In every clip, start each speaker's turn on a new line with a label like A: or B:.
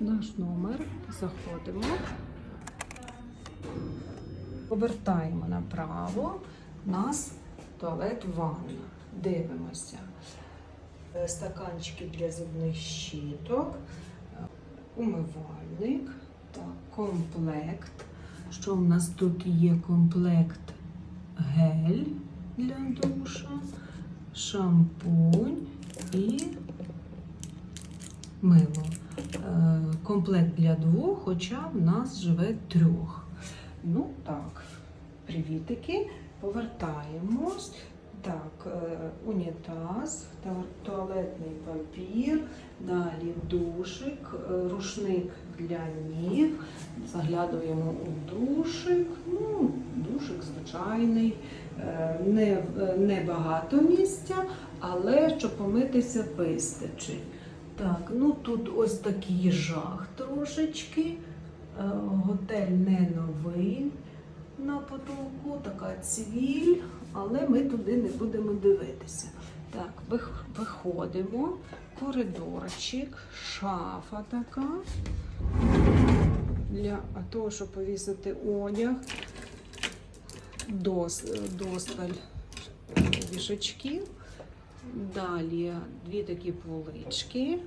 A: наш номер, заходимо, повертаємо направо, нас туалет ванна. Дивимося. Е, Стаканчики для зубних щіток, е, умивальник, так, комплект. Що в нас тут є комплект гель для душа, шампунь і мило. Комплект для двох, хоча в нас живе трьох. Ну так, привітики, повертаємось. Так, е, унітаз, туалетний папір, далі душик, е, рушник для ніг. Заглядуємо у душик. Ну, душик звичайний, е, не, не багато місця, але щоб помитися вистачить. Так, ну тут ось такий жах трошечки. Е, Готель не новий на потолку, така цвіль, але ми туди не будемо дивитися. Так, виходимо, коридорчик, шафа така. Для того, щоб повісити одяг, дос, досталь е, вішачків. Далі дві такі полички,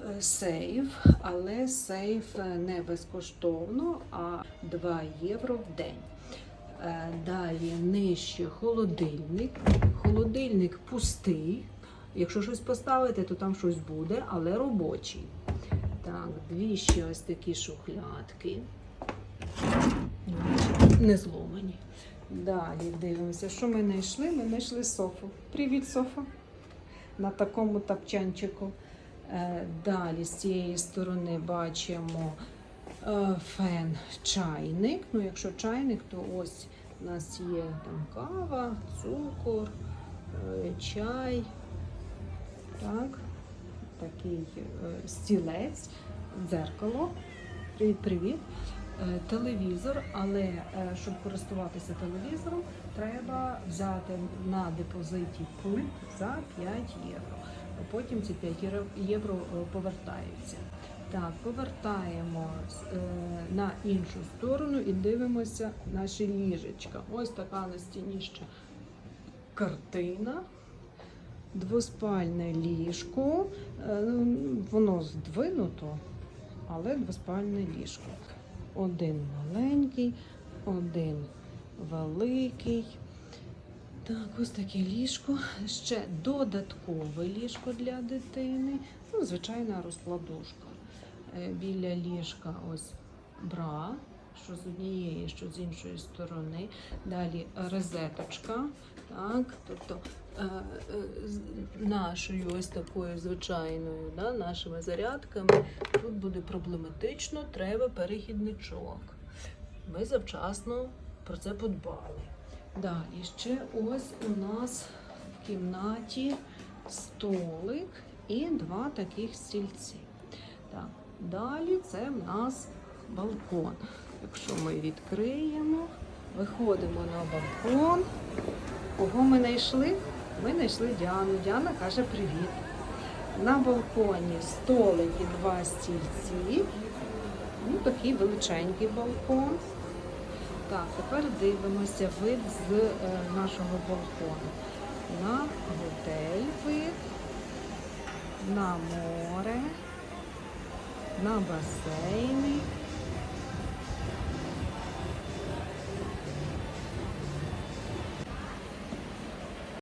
A: е, сейф, але сейф не безкоштовно, а 2 євро в день. Е, Далі нижче холодильник. Холодильник пустий. Якщо щось поставити, то там щось буде, але робочий. Так, дві ще ось такі шухлядки. Не зломані. Далі дивимося, що ми знайшли. Ми знайшли софу. Привіт, Софа. На такому тапчанчику. Е, Далі з цієї сторони бачимо е, фен чайник. Ну, якщо чайник, то ось у нас є там кава, цукор, е, чай. Так, такий стілець, дзеркало. Привіт, привіт. Е, Телевізор, але е, щоб користуватися телевізором, треба взяти на депозиті пульт за 5 євро. Потім ці 5 євро- е, повертаються. Так, повертаємо е, на іншу сторону і дивимося наші ліжечка. Ось така на стіні ще картина. Двоспальне ліжко. Е, Воно здвинуто, але двоспальне ліжко. Один маленький, один великий. Так, ось таке ліжко. Ще додаткове ліжко для дитини. Ну, звичайна розкладушка. Е, Біля ліжка ось бра, що з однієї, що з іншої сторони. Далі розеточка. Так, тобто е, е, нашою ось такою звичайною, да, нашими зарядками тут буде проблематично, треба перехідничок. Ми завчасно про це подбали. Далі ще ось у нас в кімнаті столик і два таких стільці. Так, далі це в нас балкон. Якщо ми відкриємо, виходимо на балкон. Кого ми знайшли? Ми знайшли Діану. Діана каже привіт. На балконі столик і два стільці. Ну, такий величенький балкон. Так, тепер дивимося вид з е, нашого балкону. На готель вид, на море, на басейни,